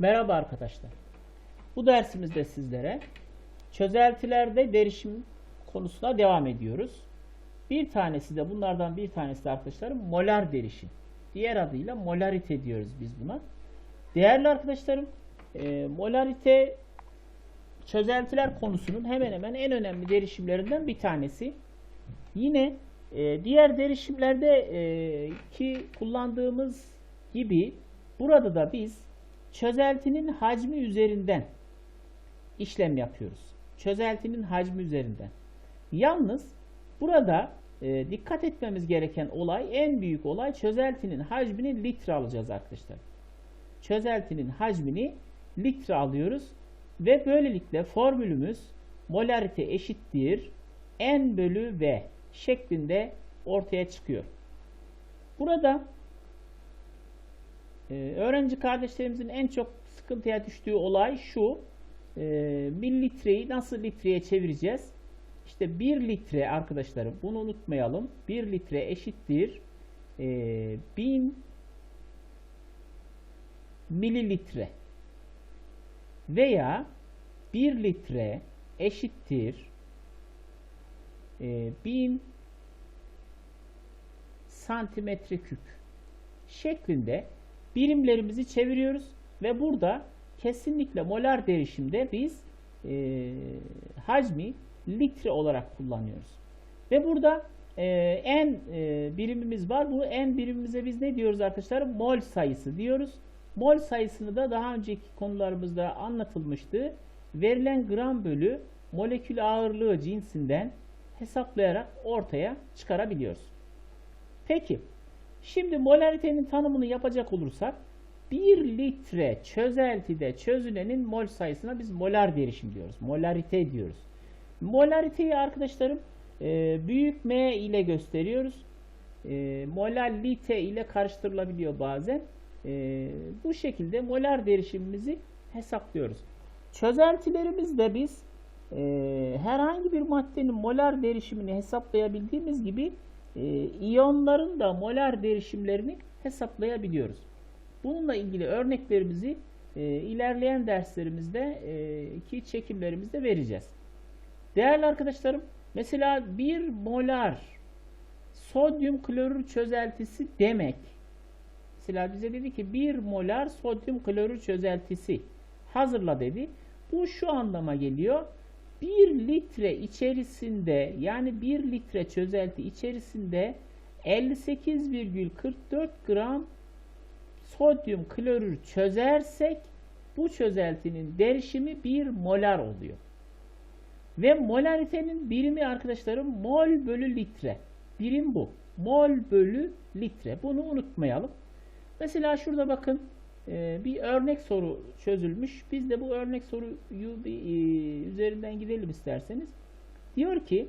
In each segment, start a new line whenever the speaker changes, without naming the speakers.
Merhaba arkadaşlar. Bu dersimizde sizlere çözeltilerde derişim konusuna devam ediyoruz. Bir tanesi de bunlardan bir tanesi de arkadaşlarım molar derişim. Diğer adıyla molarite diyoruz biz buna. Değerli arkadaşlarım, e, molarite çözeltiler konusunun hemen hemen en önemli derişimlerinden bir tanesi. Yine e, diğer derişimlerde e, ki kullandığımız gibi burada da biz çözeltinin hacmi üzerinden işlem yapıyoruz. Çözeltinin hacmi üzerinden. Yalnız burada e, dikkat etmemiz gereken olay, en büyük olay çözeltinin hacmini litre alacağız arkadaşlar. Çözeltinin hacmini litre alıyoruz ve böylelikle formülümüz molarite eşittir n bölü v şeklinde ortaya çıkıyor. Burada ee, öğrenci kardeşlerimizin en çok sıkıntıya düştüğü olay şu. E, mililitreyi nasıl litreye çevireceğiz? İşte 1 litre arkadaşlarım bunu unutmayalım. 1 litre eşittir e, 1000 mililitre veya 1 litre eşittir e, 1000 santimetre küp şeklinde birimlerimizi çeviriyoruz ve burada kesinlikle molar derişimde biz e, hacmi litre olarak kullanıyoruz. Ve burada e, en e, birimimiz var. Bu en birimimize biz ne diyoruz arkadaşlar? Mol sayısı diyoruz. Mol sayısını da daha önceki konularımızda anlatılmıştı. Verilen gram bölü molekül ağırlığı cinsinden hesaplayarak ortaya çıkarabiliyoruz. Peki Şimdi molaritenin tanımını yapacak olursak 1 litre çözeltide çözünenin mol sayısına biz molar derişim diyoruz. Molarite diyoruz. Molariteyi arkadaşlarım e, büyük M ile gösteriyoruz. E, molalite ile karıştırılabiliyor bazen. E, bu şekilde molar derişimimizi hesaplıyoruz. Çözeltilerimizde biz herhangi bir maddenin molar derişimini hesaplayabildiğimiz gibi e, iyonların da molar derişimlerini hesaplayabiliyoruz. Bununla ilgili örneklerimizi e, ilerleyen derslerimizde e, ki çekimlerimizde vereceğiz. Değerli arkadaşlarım, mesela bir molar sodyum klorür çözeltisi demek. Mesela bize dedi ki bir molar sodyum klorür çözeltisi hazırla dedi. Bu şu anlama geliyor. 1 litre içerisinde yani 1 litre çözelti içerisinde 58,44 gram sodyum klorür çözersek bu çözeltinin derişimi 1 molar oluyor. Ve molaritenin birimi arkadaşlarım mol bölü litre. Birim bu. Mol bölü litre. Bunu unutmayalım. Mesela şurada bakın bir örnek soru çözülmüş. Biz de bu örnek soruyu bir, e, üzerinden gidelim isterseniz. Diyor ki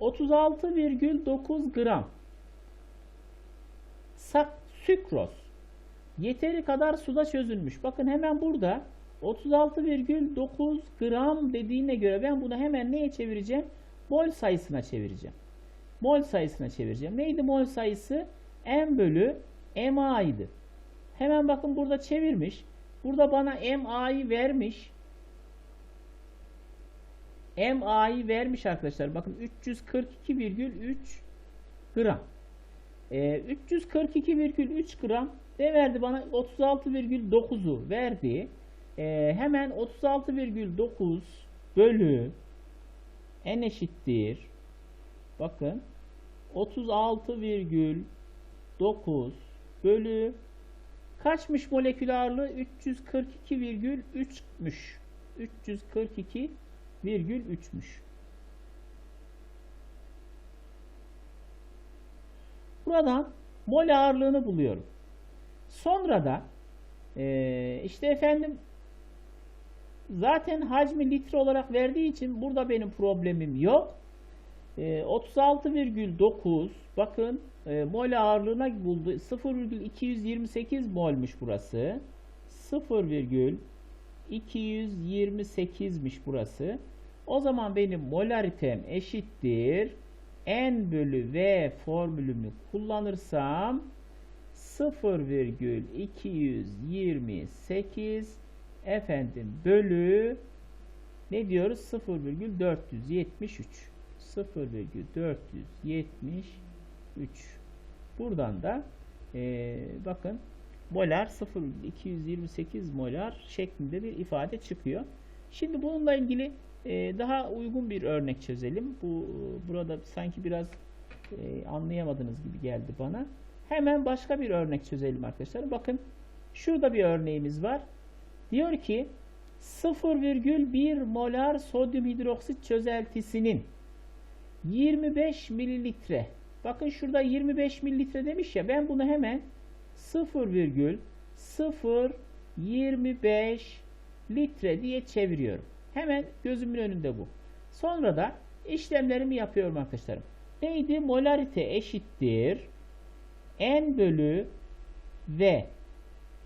36,9 gram sak sükroz yeteri kadar suda çözülmüş. Bakın hemen burada 36,9 gram dediğine göre ben bunu hemen neye çevireceğim? Mol sayısına çevireceğim. Mol sayısına çevireceğim. Neydi mol sayısı? M bölü MA'ydı. Hemen bakın burada çevirmiş. Burada bana MA'yı vermiş. MA'yı vermiş arkadaşlar. Bakın 342,3 gram. Ee, 342,3 gram ne verdi bana? 36,9'u verdi. Ee, hemen 36,9 bölü n eşittir. Bakın 36,9 bölü Kaçmış molekül ağırlığı? 342,3'müş. 342,3'müş. Buradan mol ağırlığını buluyorum. Sonra da e, işte efendim zaten hacmi litre olarak verdiği için burada benim problemim yok. E, 36,9 bakın e, mol ağırlığına buldu. 0,228 molmuş burası. 0,228'miş burası. O zaman benim molaritem eşittir. N bölü V formülümü kullanırsam 0,228 efendim bölü ne diyoruz? 0,473 0,473 buradan da eee, bakın molar 0,228 molar şeklinde bir ifade çıkıyor. Şimdi bununla ilgili eee, daha uygun bir örnek çözelim. Bu burada sanki biraz eee, anlayamadığınız gibi geldi bana. Hemen başka bir örnek çözelim arkadaşlar. Bakın şurada bir örneğimiz var. Diyor ki 0,1 molar sodyum hidroksit çözeltisinin 25 mililitre. Bakın şurada 25 mililitre demiş ya. Ben bunu hemen 0,025 litre diye çeviriyorum. Hemen gözümün önünde bu. Sonra da işlemlerimi yapıyorum arkadaşlarım. Neydi? Molarite eşittir. N bölü V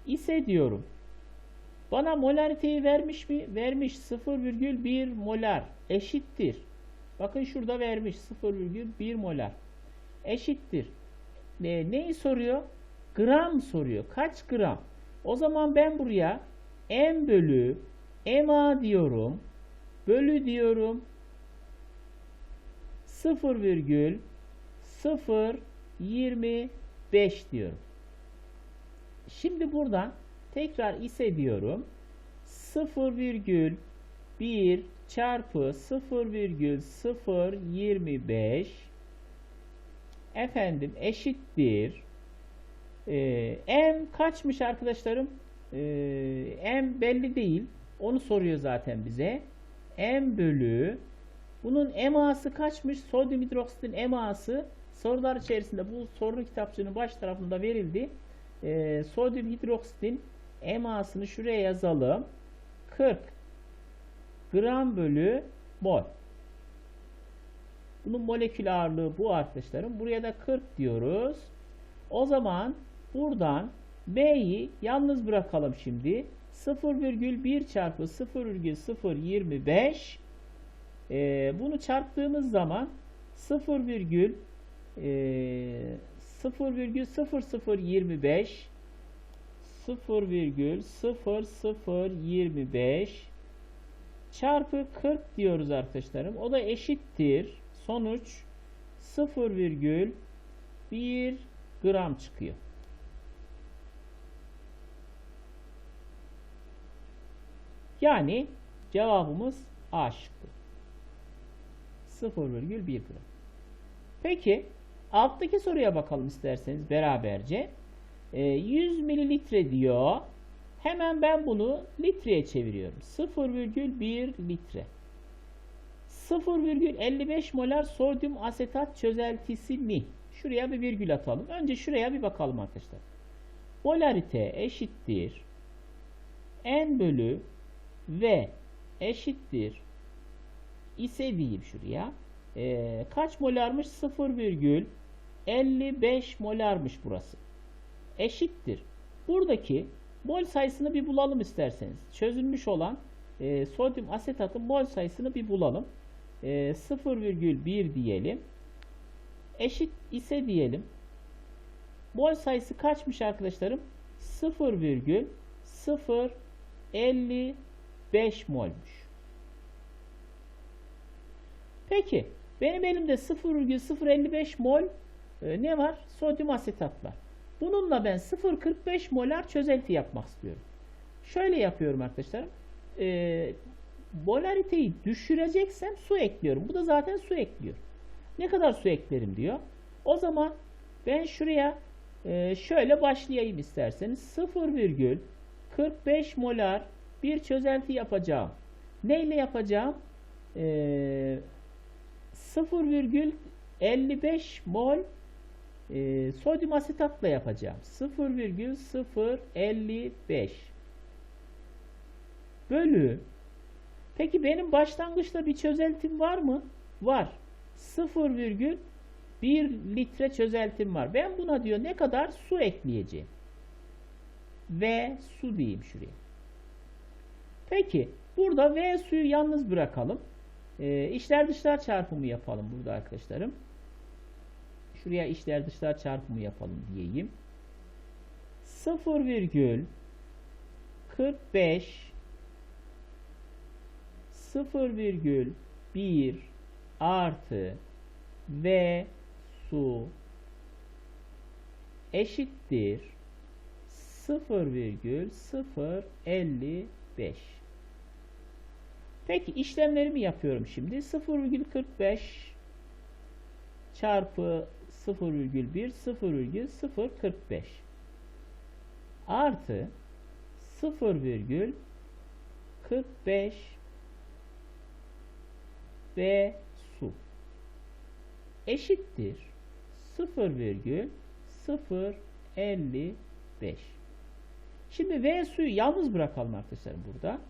ise diyorum. Bana molariteyi vermiş mi? Vermiş 0,1 molar eşittir. Bakın şurada vermiş 0,1 molar eşittir. Ne, neyi soruyor? Gram soruyor. Kaç gram? O zaman ben buraya M bölü MA diyorum. Bölü diyorum. 0,025 diyorum. Şimdi buradan tekrar ise diyorum 0,1 çarpı 0,025 efendim eşittir. Ee, m kaçmış arkadaşlarım? Ee, m belli değil. Onu soruyor zaten bize. M bölü bunun MA'sı kaçmış? Sodyum hidroksitin MA'sı sorular içerisinde bu soru kitapçığının baş tarafında verildi. Ee, sodyum hidroksitin MA'sını şuraya yazalım. 40 gram bölü mol. Bunun molekül ağırlığı bu arkadaşlarım. Buraya da 40 diyoruz. O zaman buradan B'yi yalnız bırakalım şimdi. 0,1 çarpı 0,025 ee, bunu çarptığımız zaman 0, e, 0,0025 0,0025 çarpı 40 diyoruz arkadaşlarım. O da eşittir. Sonuç 0,1 gram çıkıyor. Yani cevabımız A şıkkı. 0,1 gram. Peki alttaki soruya bakalım isterseniz beraberce. E, 100 mililitre diyor. Hemen ben bunu litreye çeviriyorum. 0,1 litre. 0,55 molar sodyum asetat çözeltisini şuraya bir virgül atalım. Önce şuraya bir bakalım arkadaşlar. Molarite eşittir n bölü v eşittir ise diyeyim şuraya. Ee, kaç molarmış? 0,55 molarmış burası. Eşittir. Buradaki mol sayısını bir bulalım isterseniz. Çözülmüş olan e, sodyum asetatın mol sayısını bir bulalım. E, 0,1 diyelim. Eşit ise diyelim. Mol sayısı kaçmış arkadaşlarım? 0,055 molmuş. Peki benim elimde 0,055 mol e, ne var? Sodyum asetat var. Bununla ben 0,45 molar çözelti yapmak istiyorum. Şöyle yapıyorum arkadaşlar. E, molariteyi düşüreceksem su ekliyorum. Bu da zaten su ekliyor. Ne kadar su eklerim diyor. O zaman ben şuraya e, şöyle başlayayım isterseniz. 0,45 molar bir çözelti yapacağım. Neyle yapacağım? E, 0,55 mol e, sodyum asetatla yapacağım. 0,055 bölü Peki benim başlangıçta bir çözeltim var mı? Var. 0,1 litre çözeltim var. Ben buna diyor ne kadar su ekleyeceğim. Ve su diyeyim şuraya. Peki burada V suyu yalnız bırakalım. E, içler dışlar çarpımı yapalım burada arkadaşlarım. Şuraya içler dışlar çarpımı yapalım diyeyim. 0,45 0,1 artı V su eşittir 0,055 Peki işlemlerimi yapıyorum şimdi. 0,45 çarpı 0,1 0,045 artı 0,45 ve su eşittir 0,055 Şimdi V suyu yalnız bırakalım arkadaşlar burada.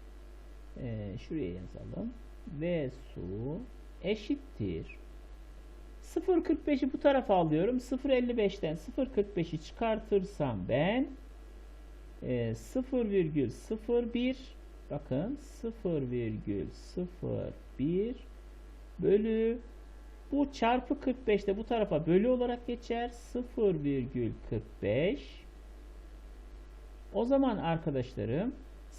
Ee, şuraya yazalım. V su eşittir 0.45'i bu tarafa alıyorum. 0.55'ten 0.45'i çıkartırsam ben e, 0,01 bakın 0,01 bölü bu çarpı 45'te bu tarafa bölü olarak geçer. 0,45 o zaman arkadaşlarım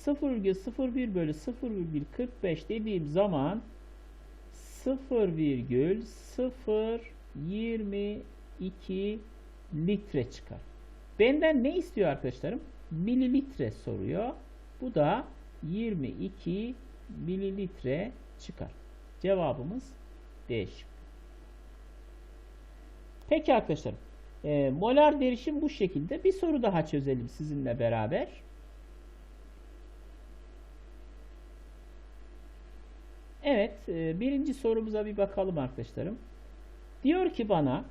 0,01 bölü 0,45 dediğim zaman 0,022 litre çıkar. Benden ne istiyor arkadaşlarım? Mililitre soruyor. Bu da 22 mililitre çıkar. Cevabımız D. Peki arkadaşlarım. E, molar derişim bu şekilde. Bir soru daha çözelim sizinle beraber. Evet, e, birinci sorumuza bir bakalım arkadaşlarım. Diyor ki bana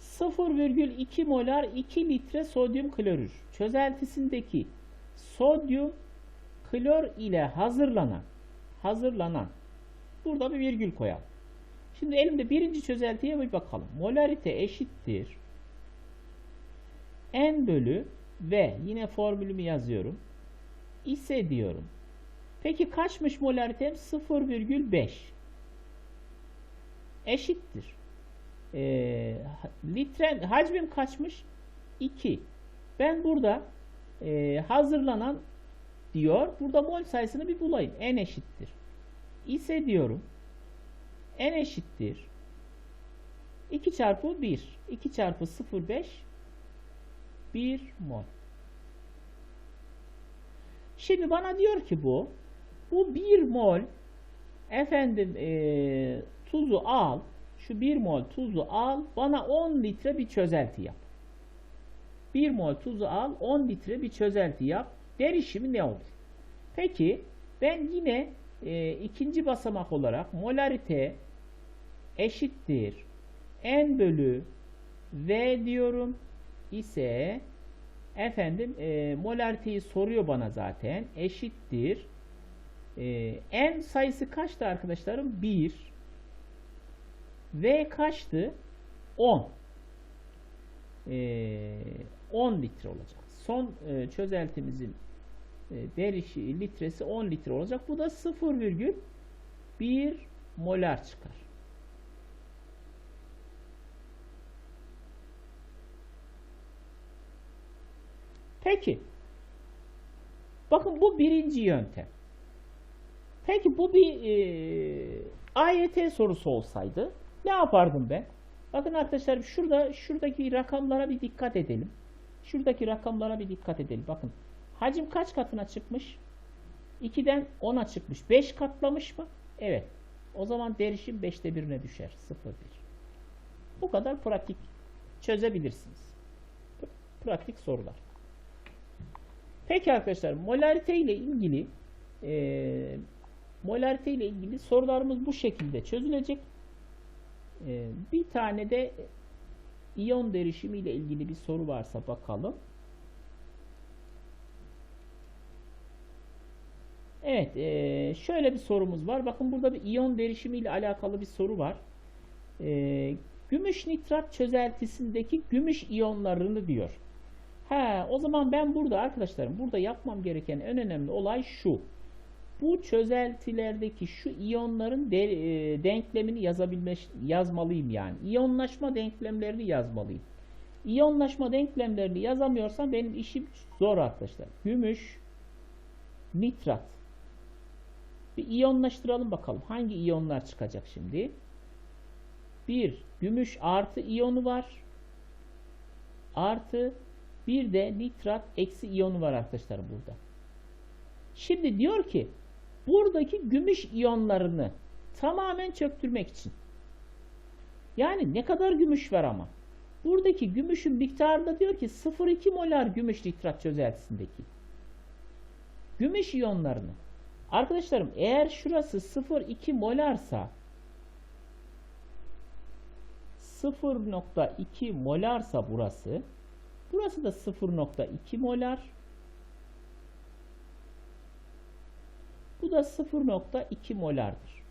0,2 molar 2 litre sodyum klorür çözeltisindeki sodyum klor ile hazırlanan hazırlanan burada bir virgül koyalım. Şimdi elimde birinci çözeltiye bir bakalım. Molarite eşittir n bölü v yine formülümü yazıyorum. ise diyorum. Peki kaçmış molaritem? 0,5 eşittir. E, litre hacmim kaçmış? 2. Ben burada e, hazırlanan diyor. Burada mol sayısını bir bulayım. N eşittir. ise diyorum. N eşittir. 2 çarpı 1. 2 çarpı 0,5 1 mol. Şimdi bana diyor ki bu bu 1 mol efendim e, tuzu al şu 1 mol tuzu al bana 10 litre bir çözelti yap. 1 mol tuzu al 10 litre bir çözelti yap. Derişimi ne olur? Peki ben yine e, ikinci basamak olarak molarite eşittir n bölü v diyorum ise efendim e, molariteyi soruyor bana zaten eşittir e, n sayısı kaçtı arkadaşlarım? 1 v kaçtı? 10 e, 10 litre olacak. Son e, çözeltimizin e, litresi 10 litre olacak. Bu da 0,1 molar çıkar. Peki. Bakın bu birinci yöntem. Peki bu bir e, AYT sorusu olsaydı ne yapardım ben? Bakın arkadaşlar şurada şuradaki rakamlara bir dikkat edelim. Şuradaki rakamlara bir dikkat edelim. Bakın hacim kaç katına çıkmış? 2'den 10'a çıkmış. 5 katlamış mı? Evet. O zaman derişim 5'te 1'ine düşer. 0,1. Bu kadar pratik çözebilirsiniz. Pratik sorular. Peki arkadaşlar molarite ile ilgili e, molarite ile ilgili sorularımız bu şekilde çözülecek. E, bir tane de iyon derişimi ile ilgili bir soru varsa bakalım. Evet, e, şöyle bir sorumuz var. Bakın burada bir iyon derişimi ile alakalı bir soru var. E, gümüş nitrat çözeltisindeki gümüş iyonlarını diyor. He, o zaman ben burada arkadaşlarım burada yapmam gereken en önemli olay şu. Bu çözeltilerdeki şu iyonların de, e, denklemini yazabilme yazmalıyım yani. İyonlaşma denklemlerini yazmalıyım. İyonlaşma denklemlerini yazamıyorsam benim işim zor arkadaşlar. Gümüş, nitrat. Bir iyonlaştıralım bakalım. Hangi iyonlar çıkacak şimdi? Bir gümüş artı iyonu var. Artı bir de nitrat eksi iyonu var arkadaşlar burada. Şimdi diyor ki buradaki gümüş iyonlarını tamamen çöktürmek için. Yani ne kadar gümüş var ama. Buradaki gümüşün miktarı da diyor ki 0,2 molar gümüş nitrat çözeltisindeki. Gümüş iyonlarını. Arkadaşlarım eğer şurası 0,2 molarsa 0.2 molarsa burası burası da 0.2 molar bu da 0.2 molardır.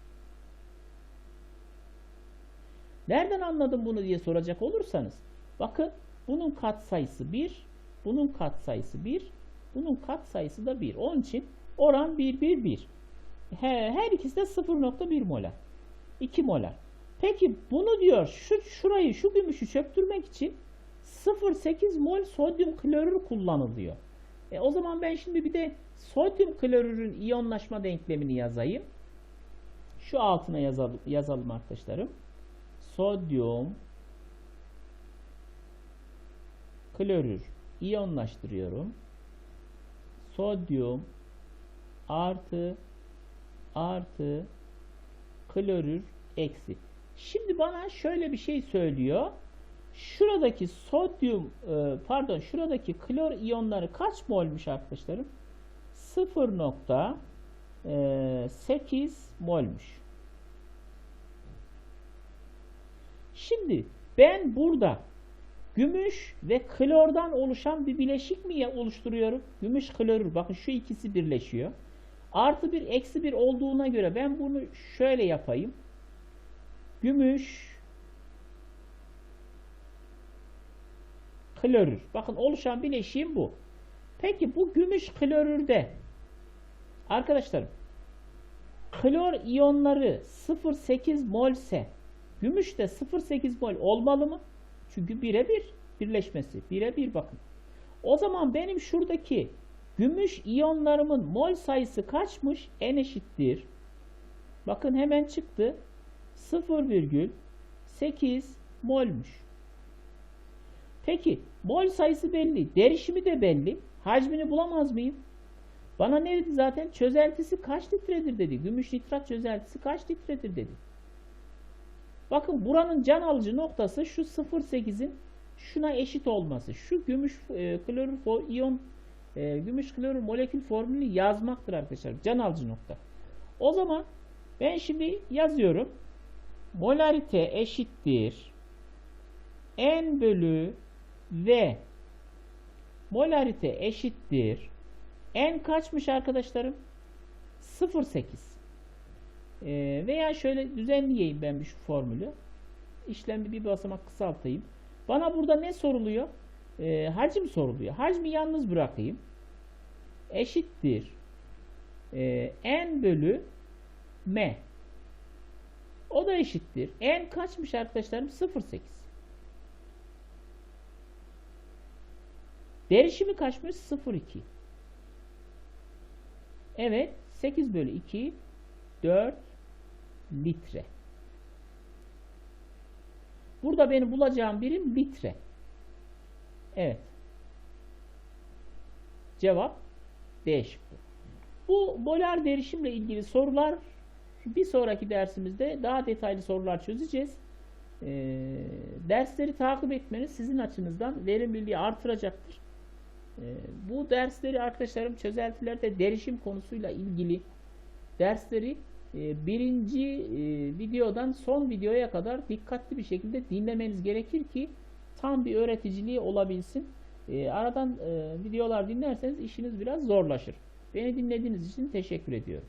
Nereden anladım bunu diye soracak olursanız bakın bunun katsayısı 1 bunun katsayısı 1 bunun katsayısı da 1. Onun için oran 1 1 1. He, her ikisi de 0.1 molar. 2 molar. Peki bunu diyor şu şurayı şu gümüşü çöktürmek için 0.8 mol sodyum klorür kullanılıyor. E, o zaman ben şimdi bir de sodyum klorürün iyonlaşma denklemini yazayım. Şu altına yazalım, yazalım arkadaşlarım. Sodyum klorür iyonlaştırıyorum. Sodyum artı artı klorür eksi. Şimdi bana şöyle bir şey söylüyor. Şuradaki sodyum e, pardon şuradaki klor iyonları kaç molmuş arkadaşlarım? 0.8 molmuş. Şimdi ben burada gümüş ve klordan oluşan bir bileşik mi oluşturuyorum? Gümüş klorür. Bakın şu ikisi birleşiyor. Artı bir eksi bir olduğuna göre ben bunu şöyle yapayım. Gümüş klorür. Bakın oluşan bileşiğim bu. Peki bu gümüş klorürde arkadaşlarım klor iyonları 0.8 mol ise gümüş de 0.8 mol olmalı mı? Çünkü birebir birleşmesi. Birebir bakın. O zaman benim şuradaki gümüş iyonlarımın mol sayısı kaçmış? N eşittir. Bakın hemen çıktı. 0,8 molmuş. Peki mol sayısı belli. Derişimi de belli. Hacmini bulamaz mıyım? Bana ne dedi zaten? Çözeltisi kaç litredir dedi. Gümüş nitrat çözeltisi kaç litredir dedi. Bakın buranın can alıcı noktası şu 0.8'in şuna eşit olması. Şu gümüş e, klorür iyon e, gümüş klorür molekül formülünü yazmaktır arkadaşlar. Can alıcı nokta. O zaman ben şimdi yazıyorum. Molarite eşittir n bölü v molarite eşittir n kaçmış arkadaşlarım? 0.8 ee, veya şöyle düzenleyeyim ben bir şu formülü. İşlemi bir basamak kısaltayım. Bana burada ne soruluyor? Ee, hacim soruluyor. Hacmi yalnız bırakayım. Eşittir. Ee, n bölü m. O da eşittir. n kaçmış arkadaşlarım? 0.8. Derişimi kaçmış? 0.2. Evet. 8 bölü 2 4 litre. Burada benim bulacağım birim litre. Evet. Cevap D şıkkı. Bu molar derişimle ilgili sorular bir sonraki dersimizde daha detaylı sorular çözeceğiz. Ee, dersleri takip etmeniz sizin açınızdan verimliliği artıracaktır. Ee, bu dersleri arkadaşlarım çözeltilerde derişim konusuyla ilgili dersleri e, birinci e, videodan son videoya kadar dikkatli bir şekilde dinlemeniz gerekir ki tam bir öğreticiliği olabilsin. E, aradan videolar dinlerseniz işiniz biraz zorlaşır. Beni dinlediğiniz için teşekkür ediyorum.